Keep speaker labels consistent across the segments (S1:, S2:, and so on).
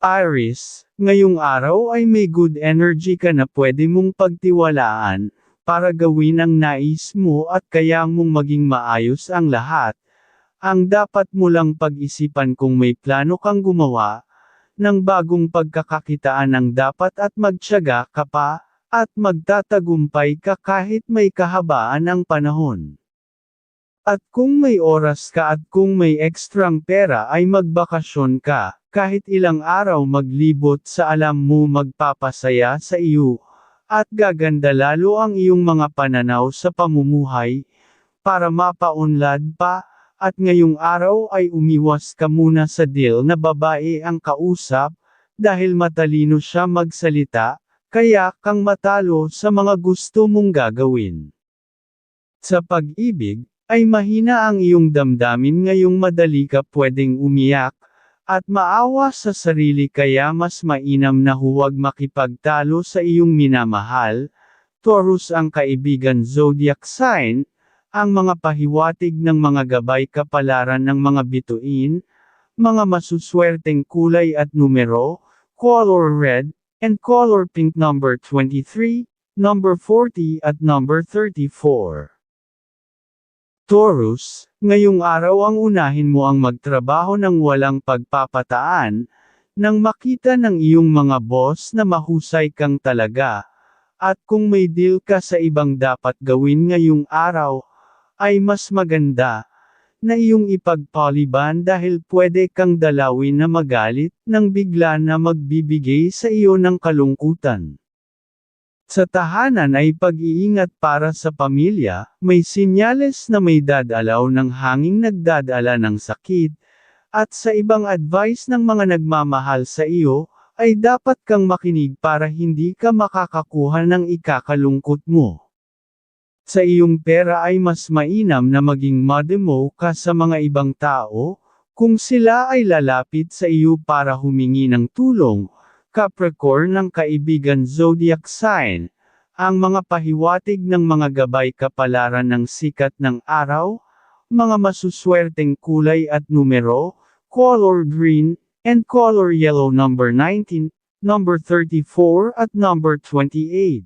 S1: Iris, ngayong araw ay may good energy ka na pwede mong pagtiwalaan, para gawin ang nais mo at kaya mong maging maayos ang lahat. Ang dapat mo lang pag-isipan kung may plano kang gumawa, ng bagong pagkakakitaan ang dapat at magtiyaga ka pa, at magtatagumpay ka kahit may kahabaan ang panahon. At kung may oras ka at kung may ekstrang pera ay magbakasyon ka, kahit ilang araw maglibot sa alam mo magpapasaya sa iyo, at gaganda lalo ang iyong mga pananaw sa pamumuhay, para mapaunlad pa, at ngayong araw ay umiwas ka muna sa deal na babae ang kausap, dahil matalino siya magsalita, kaya kang matalo sa mga gusto mong gagawin. Sa pag-ibig, ay mahina ang iyong damdamin ngayong madali ka pwedeng umiyak, at maawa sa sarili kaya mas mainam na huwag makipagtalo sa iyong minamahal, Taurus ang kaibigan zodiac sign, ang mga pahiwatig ng mga gabay kapalaran ng mga bituin, mga masuswerteng kulay at numero, color red, and color pink number 23, number 40 at number 34. Taurus, ngayong araw ang unahin mo ang magtrabaho ng walang pagpapataan, nang makita ng iyong mga boss na mahusay kang talaga, at kung may deal ka sa ibang dapat gawin ngayong araw, ay mas maganda, na iyong ipagpaliban dahil pwede kang dalawin na magalit, nang bigla na magbibigay sa iyo ng kalungkutan. Sa tahanan ay pag-iingat para sa pamilya, may sinyales na may dadalaw ng hanging nagdadala ng sakit, at sa ibang advice ng mga nagmamahal sa iyo, ay dapat kang makinig para hindi ka makakakuha ng ikakalungkot mo. Sa iyong pera ay mas mainam na maging modemo ka sa mga ibang tao, kung sila ay lalapit sa iyo para humingi ng tulong, Capricorn ng kaibigan zodiac sign, ang mga pahiwatig ng mga gabay kapalaran ng sikat ng araw, mga masuswerteng kulay at numero, color green, and color yellow number 19, number 34 at number 28.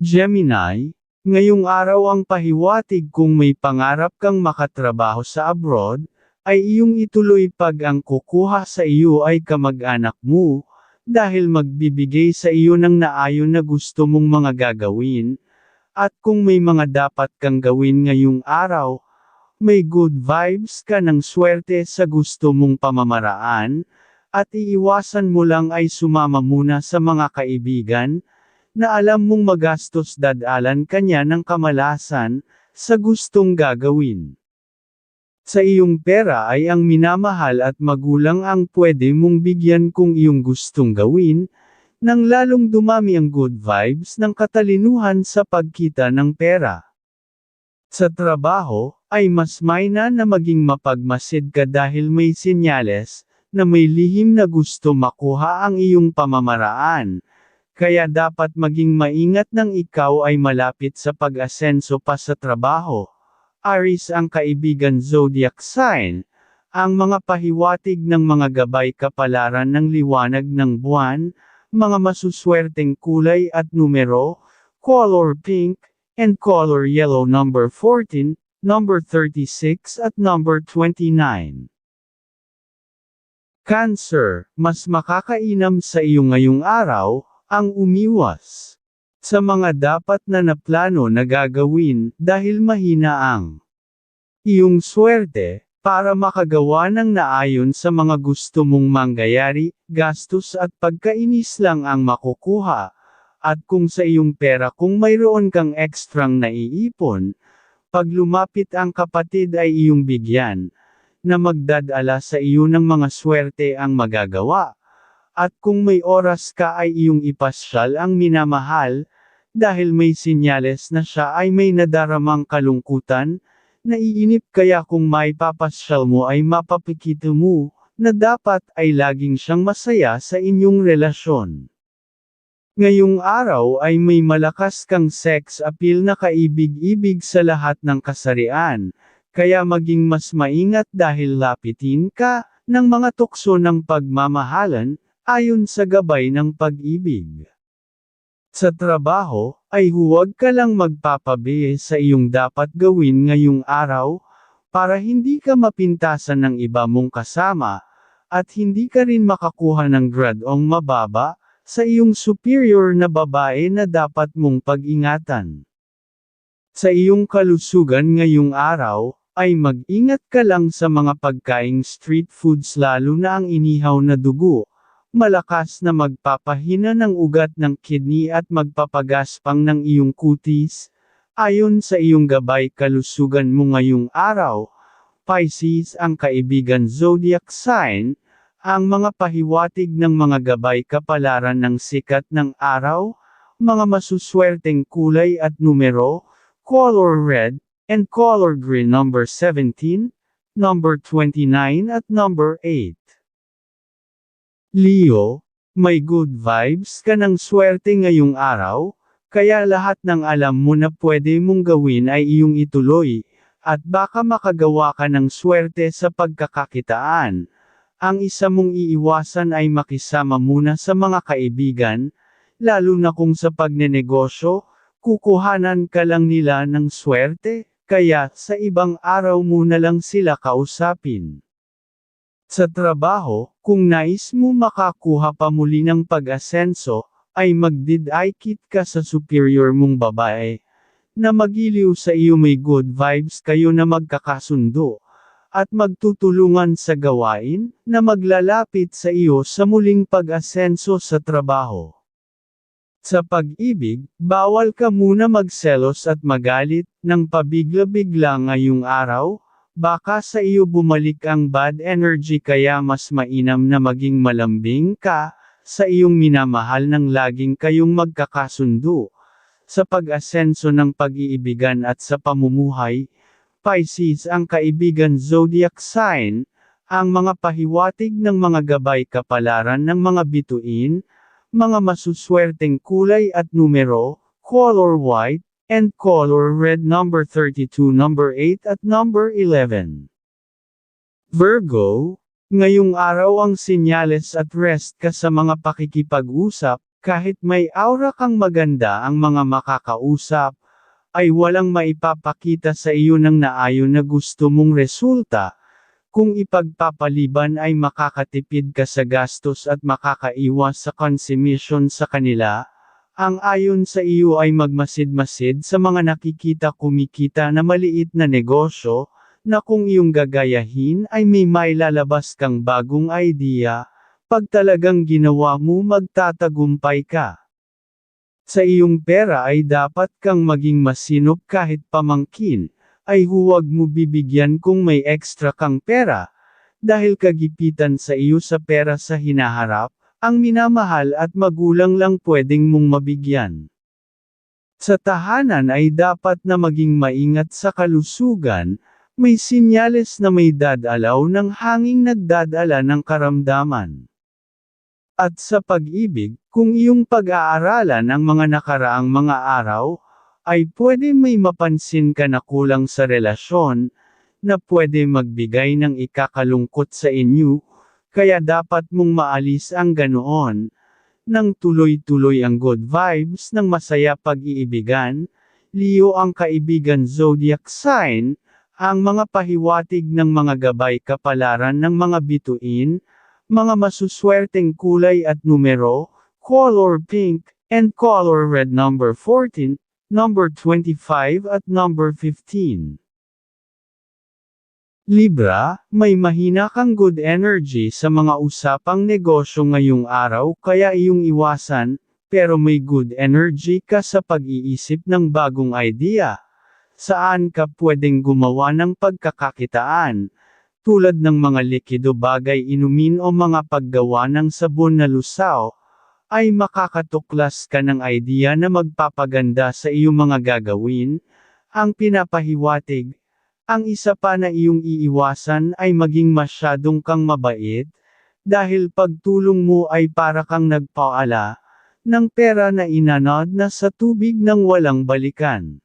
S1: Gemini, ngayong araw ang pahiwatig kung may pangarap kang makatrabaho sa abroad, ay iyong ituloy pag ang kukuha sa iyo ay kamag-anak mo, dahil magbibigay sa iyo ng naayon na gusto mong mga gagawin, at kung may mga dapat kang gawin ngayong araw, may good vibes ka ng swerte sa gusto mong pamamaraan, at iiwasan mo lang ay sumama muna sa mga kaibigan, na alam mong magastos dadalan kanya ng kamalasan, sa gustong gagawin. Sa iyong pera ay ang minamahal at magulang ang pwede mong bigyan kung iyong gustong gawin, nang lalong dumami ang good vibes ng katalinuhan sa pagkita ng pera. Sa trabaho, ay mas maina na maging mapagmasid ka dahil may sinyales, na may lihim na gusto makuha ang iyong pamamaraan. Kaya dapat maging maingat nang ikaw ay malapit sa pag-asenso pa sa trabaho. Aries ang kaibigan zodiac sign, ang mga pahiwatig ng mga gabay kapalaran ng liwanag ng buwan, mga masuswerteng kulay at numero, color pink, and color yellow number 14, number 36 at number 29. Cancer, mas makakainam sa iyo ngayong araw, ang umiwas sa mga dapat na naplano na gagawin, dahil mahina ang iyong swerte, para makagawa ng naayon sa mga gusto mong mangyayari, gastos at pagkainis lang ang makukuha, at kung sa iyong pera kung mayroon kang ekstrang naiipon, pag lumapit ang kapatid ay iyong bigyan, na magdadala sa iyo ng mga swerte ang magagawa. At kung may oras ka ay iyong ipasyal ang minamahal, dahil may sinyales na siya ay may nadaramang kalungkutan, naiinip kaya kung may papasyal mo ay mapapikito mo, na dapat ay laging siyang masaya sa inyong relasyon. Ngayong araw ay may malakas kang sex appeal na kaibig-ibig sa lahat ng kasarian, kaya maging mas maingat dahil lapitin ka, ng mga tukso ng pagmamahalan, ayon sa gabay ng pag-ibig. Sa trabaho, ay huwag ka lang magpapabiye sa iyong dapat gawin ngayong araw, para hindi ka mapintasan ng iba mong kasama, at hindi ka rin makakuha ng gradong mababa, sa iyong superior na babae na dapat mong pag-ingatan. Sa iyong kalusugan ngayong araw, ay mag-ingat ka lang sa mga pagkaing street foods lalo na ang inihaw na dugo, malakas na magpapahina ng ugat ng kidney at magpapagaspang ng iyong kutis, ayon sa iyong gabay kalusugan mo ngayong araw, Pisces ang kaibigan zodiac sign, ang mga pahiwatig ng mga gabay kapalaran ng sikat ng araw, mga masuswerteng kulay at numero, color red, and color green number 17, number 29 at number 8. Leo, may good vibes ka ng swerte ngayong araw, kaya lahat ng alam mo na pwede mong gawin ay iyong ituloy, at baka makagawa ka ng swerte sa pagkakakitaan. Ang isa mong iiwasan ay makisama muna sa mga kaibigan, lalo na kung sa pagnenegosyo, kukuhanan ka lang nila ng swerte, kaya sa ibang araw mo na lang sila kausapin. Sa trabaho, kung nais mo makakuha pa muli ng pag-asenso, ay magdidikit ka sa superior mong babae, na magiliw sa iyo may good vibes kayo na magkakasundo, at magtutulungan sa gawain, na maglalapit sa iyo sa muling pag-asenso sa trabaho. Sa pag-ibig, bawal ka muna magselos at magalit, ng pabigla-bigla ngayong araw, baka sa iyo bumalik ang bad energy kaya mas mainam na maging malambing ka, sa iyong minamahal ng laging kayong magkakasundo. Sa pag-asenso ng pag-iibigan at sa pamumuhay, Pisces ang kaibigan zodiac sign, ang mga pahiwatig ng mga gabay kapalaran ng mga bituin, mga masuswerteng kulay at numero, color white, and color red number 32 number 8 at number 11. Virgo, ngayong araw ang sinyales at rest ka sa mga pakikipag-usap, kahit may aura kang maganda ang mga makakausap, ay walang maipapakita sa iyo ng naayon na gusto mong resulta, kung ipagpapaliban ay makakatipid ka sa gastos at makakaiwas sa consumption sa kanila, ang ayon sa iyo ay magmasid-masid sa mga nakikita kumikita na maliit na negosyo, na kung iyong gagayahin ay may mailalabas kang bagong idea, pag talagang ginawa mo magtatagumpay ka. Sa iyong pera ay dapat kang maging masinop kahit pamangkin, ay huwag mo bibigyan kung may extra kang pera, dahil kagipitan sa iyo sa pera sa hinaharap, ang minamahal at magulang lang pwedeng mong mabigyan. Sa tahanan ay dapat na maging maingat sa kalusugan, may sinyales na may dadalaw ng hanging nagdadala ng karamdaman. At sa pag-ibig, kung iyong pag-aaralan ang mga nakaraang mga araw, ay pwede may mapansin ka na kulang sa relasyon, na pwede magbigay ng ikakalungkot sa inyo, kaya dapat mong maalis ang ganoon, nang tuloy-tuloy ang good vibes ng masaya pag-iibigan, Leo ang kaibigan zodiac sign, ang mga pahiwatig ng mga gabay kapalaran ng mga bituin, mga masuswerteng kulay at numero, color pink, and color red number 14, number 25 at number 15. Libra, may mahina kang good energy sa mga usapang negosyo ngayong araw kaya iyong iwasan, pero may good energy ka sa pag-iisip ng bagong idea. Saan ka pwedeng gumawa ng pagkakakitaan? Tulad ng mga likido bagay inumin o mga paggawa ng sabon na lusaw, ay makakatuklas ka ng idea na magpapaganda sa iyong mga gagawin, ang pinapahiwatig, ang isa pa na iyong iiwasan ay maging masyadong kang mabait, dahil pagtulong mo ay para kang nagpaala, ng pera na inanod na sa tubig ng walang balikan.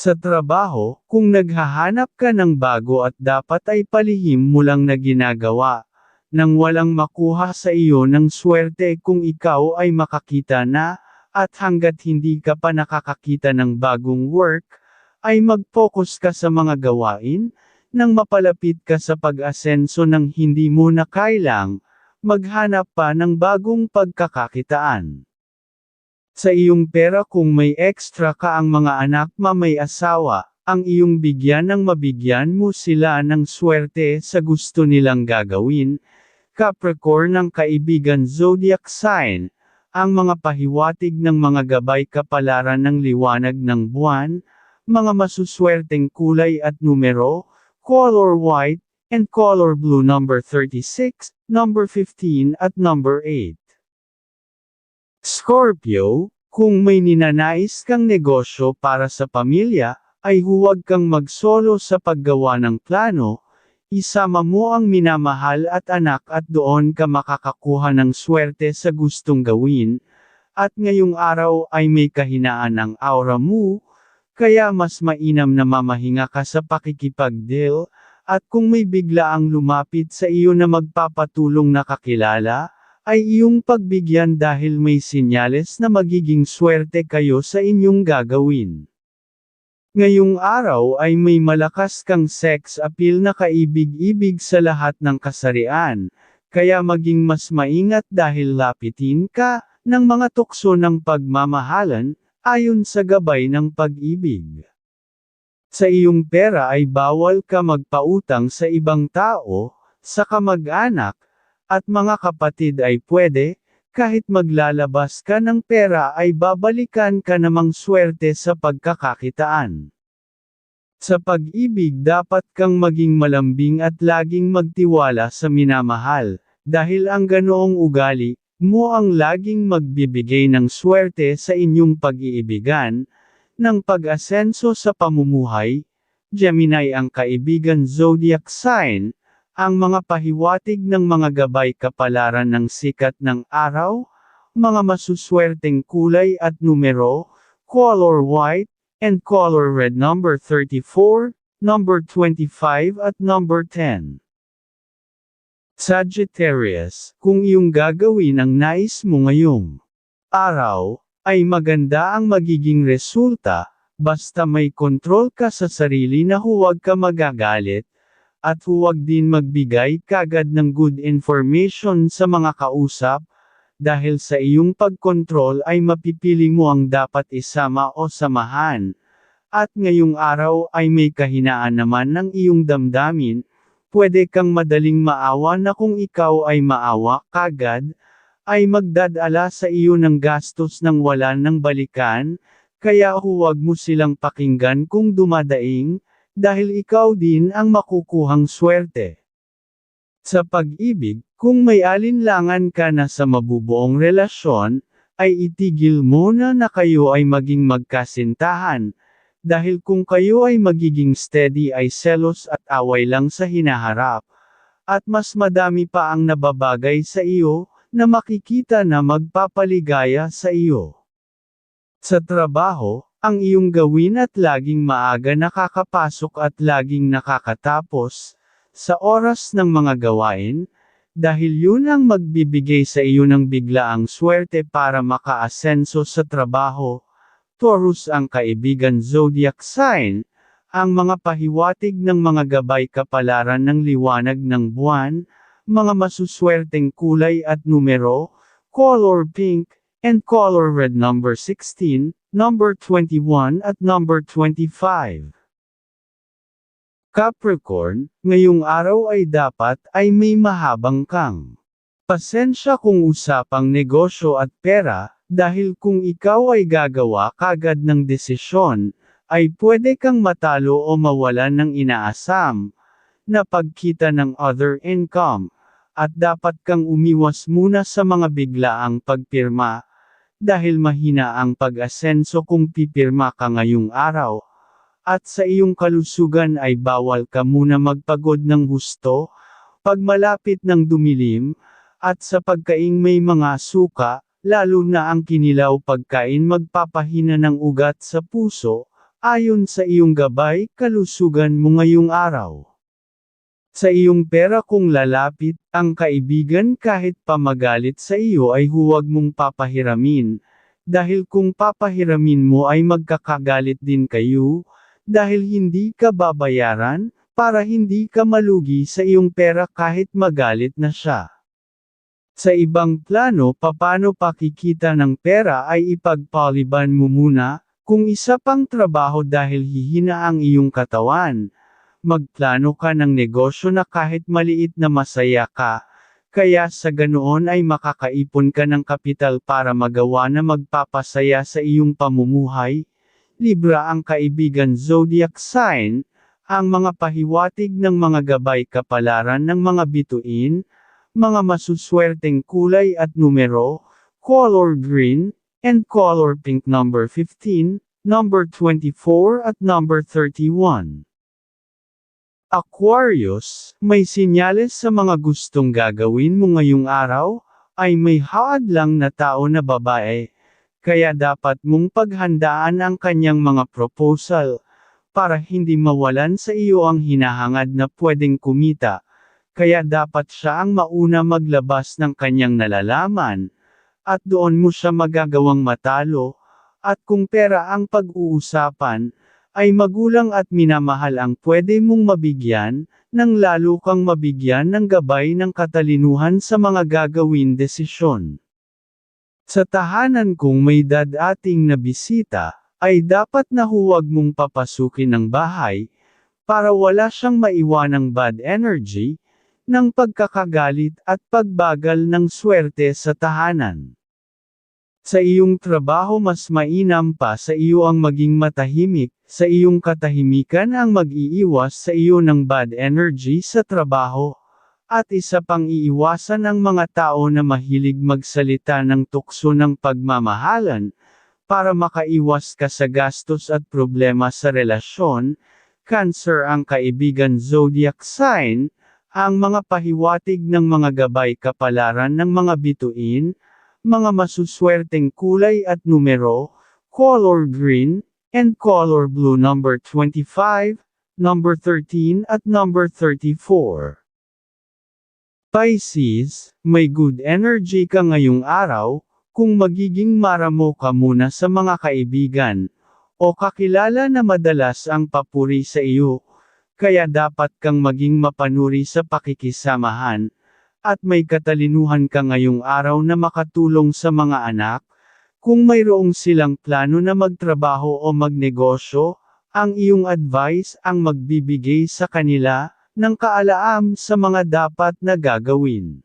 S1: Sa trabaho, kung naghahanap ka ng bago at dapat ay palihim mo lang na ginagawa, nang walang makuha sa iyo ng swerte kung ikaw ay makakita na, at hanggat hindi ka pa nakakakita ng bagong work, ay mag-focus ka sa mga gawain, nang mapalapit ka sa pag-asenso ng hindi mo na kailang, maghanap pa ng bagong pagkakakitaan. Sa iyong pera kung may extra ka ang mga anak ma may asawa, ang iyong bigyan ng mabigyan mo sila ng swerte sa gusto nilang gagawin. Capricorn ng kaibigan zodiac sign, ang mga pahiwatig ng mga gabay kapalaran ng liwanag ng buwan, mga masuswerteng kulay at numero, color white, and color blue number 36, number 15 at number 8. Scorpio, kung may ninanais kang negosyo para sa pamilya, ay huwag kang magsolo sa paggawa ng plano, isama mo ang minamahal at anak at doon ka makakakuha ng swerte sa gustong gawin, at ngayong araw ay may kahinaan ang aura mo, kaya mas mainam na mamahinga ka sa pakikipagdeal, at kung may bigla ang lumapit sa iyo na magpapatulong na kakilala, ay iyong pagbigyan dahil may sinyales na magiging swerte kayo sa inyong gagawin. Ngayong araw ay may malakas kang sex appeal na kaibig-ibig sa lahat ng kasarian, kaya maging mas maingat dahil lapitin ka ng mga tukso ng pagmamahalan, ayon sa gabay ng pag-ibig. Sa iyong pera ay bawal ka magpautang sa ibang tao, sa kamag-anak, at mga kapatid ay pwede, kahit maglalabas ka ng pera ay babalikan ka namang swerte sa pagkakakitaan. Sa pag-ibig dapat kang maging malambing at laging magtiwala sa minamahal, dahil ang ganoong ugali, mo ang laging magbibigay ng swerte sa inyong pag-iibigan, ng pag-asenso sa pamumuhay, Gemini ang kaibigan zodiac sign, ang mga pahiwatig ng mga gabay kapalaran ng sikat ng araw, mga masuswerteng kulay at numero, color white, and color red number 34, number 25 at number 10. Sagittarius, kung iyong gagawin ang nais mo ngayong araw, ay maganda ang magiging resulta, basta may kontrol ka sa sarili na huwag ka magagalit, at huwag din magbigay kagad ng good information sa mga kausap, dahil sa iyong pagkontrol ay mapipili mo ang dapat isama o samahan. At ngayong araw ay may kahinaan naman ng iyong damdamin, pwede kang madaling maawa na kung ikaw ay maawa kagad, ay magdadala sa iyo ng gastos ng wala ng balikan, kaya huwag mo silang pakinggan kung dumadaing, dahil ikaw din ang makukuhang swerte. Sa pag-ibig, kung may alinlangan ka na sa mabubuong relasyon, ay itigil muna na kayo ay maging magkasintahan, dahil kung kayo ay magiging steady ay selos at away lang sa hinaharap, at mas madami pa ang nababagay sa iyo, na makikita na magpapaligaya sa iyo. Sa trabaho, ang iyong gawin at laging maaga nakakapasok at laging nakakatapos, sa oras ng mga gawain, dahil yun ang magbibigay sa iyo ng biglaang swerte para makaasenso sa trabaho. Taurus ang kaibigan zodiac sign, ang mga pahiwatig ng mga gabay kapalaran ng liwanag ng buwan, mga masuswerteng kulay at numero, color pink, and color red number 16, number 21 at number 25. Capricorn, ngayong araw ay dapat ay may mahabang kang. Pasensya kung usapang negosyo at pera, dahil kung ikaw ay gagawa kagad ng desisyon, ay pwede kang matalo o mawalan ng inaasam, na pagkita ng other income, at dapat kang umiwas muna sa mga biglaang pagpirma, dahil mahina ang pag-asenso kung pipirma ka ngayong araw. At sa iyong kalusugan ay bawal ka muna magpagod ng husto, pag malapit ng dumilim, at sa pagkaing may mga suka, lalo na ang kinilaw pagkain magpapahina ng ugat sa puso, ayon sa iyong gabay, kalusugan mo ngayong araw. Sa iyong pera kung lalapit, ang kaibigan kahit pamagalit sa iyo ay huwag mong papahiramin, dahil kung papahiramin mo ay magkakagalit din kayo, dahil hindi ka babayaran, para hindi ka malugi sa iyong pera kahit magalit na siya. Sa ibang plano papano pakikita ng pera ay ipagpaliban mo muna, kung isa pang trabaho dahil hihina ang iyong katawan. Magplano ka ng negosyo na kahit maliit na masaya ka, kaya sa ganoon ay makakaipon ka ng kapital para magawa na magpapasaya sa iyong pamumuhay. Libra ang kaibigan zodiac sign, ang mga pahiwatig ng mga gabay kapalaran ng mga bituin, mga masuswerteng kulay at numero, color green, and color pink number 15, number 24 at number 31. Aquarius, may sinyales sa mga gustong gagawin mo ngayong araw, ay may haad lang na tao na babae, kaya dapat mong paghandaan ang kanyang mga proposal, para hindi mawalan sa iyo ang hinahangad na pwedeng kumita, kaya dapat siya ang mauna maglabas ng kanyang nalalaman, at doon mo siya magagawang matalo, at kung pera ang pag-uusapan, ay magulang at minamahal ang pwede mong mabigyan, nang lalo kang mabigyan ng gabay ng katalinuhan sa mga gagawin desisyon. Sa tahanan kung may dadating na bisita, ay dapat na huwag mong papasukin ng bahay, para wala siyang maiwanang bad energy, ng pagkakagalit at pagbagal ng swerte sa tahanan. Sa iyong trabaho mas mainam pa sa iyo ang maging matahimik, sa iyong katahimikan ang mag-iiwas sa iyo ng bad energy sa trabaho. At isa pang iiwasan ang mga tao na mahilig magsalita ng tukso ng pagmamahalan, para makaiwas ka sa gastos at problema sa relasyon, Cancer ang kaibigan zodiac sign, ang mga pahiwatig ng mga gabay kapalaran ng mga bituin, mga masuswerteng kulay at numero, color green, and color blue number 25, number 13 at number 34. Pisces, may good energy ka ngayong araw, kung magiging maramo ka muna sa mga kaibigan, o kakilala na madalas ang papuri sa iyo, kaya dapat kang maging mapanuri sa pakikisamahan, at may katalinuhan ka ngayong araw na makatulong sa mga anak, kung mayroong silang plano na magtrabaho o magnegosyo, ang iyong advice ang magbibigay sa kanila ng kaalaam sa mga dapat na gagawin.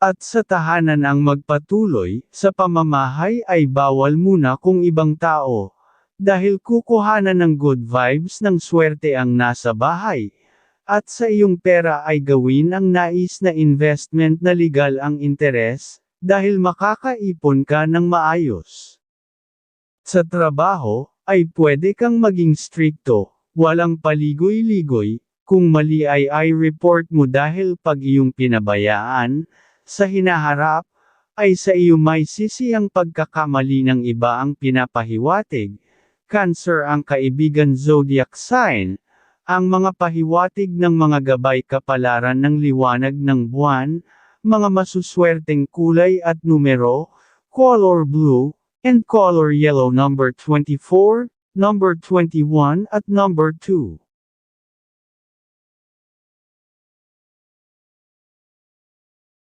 S1: At sa tahanan ang magpatuloy, sa pamamahay ay bawal muna kung ibang tao, dahil kukuhanan ng good vibes ng swerte ang nasa bahay. At sa iyong pera ay gawin ang nais na investment na legal ang interes, dahil makakaipon ka ng maayos. Sa trabaho, ay pwede kang maging stricto, walang paligoy-ligoy, kung mali ay i-report mo dahil pag iyong pinabayaan, sa hinaharap, ay sa iyo may sisi ang pagkakamali ng iba ang pinapahiwatig. Cancer ang kaibigan zodiac sign, ang mga pahiwatig ng mga gabay kapalaran ng liwanag ng buwan, mga masuswerteng kulay at numero, color blue, and color yellow number 24, number 21 at number 2.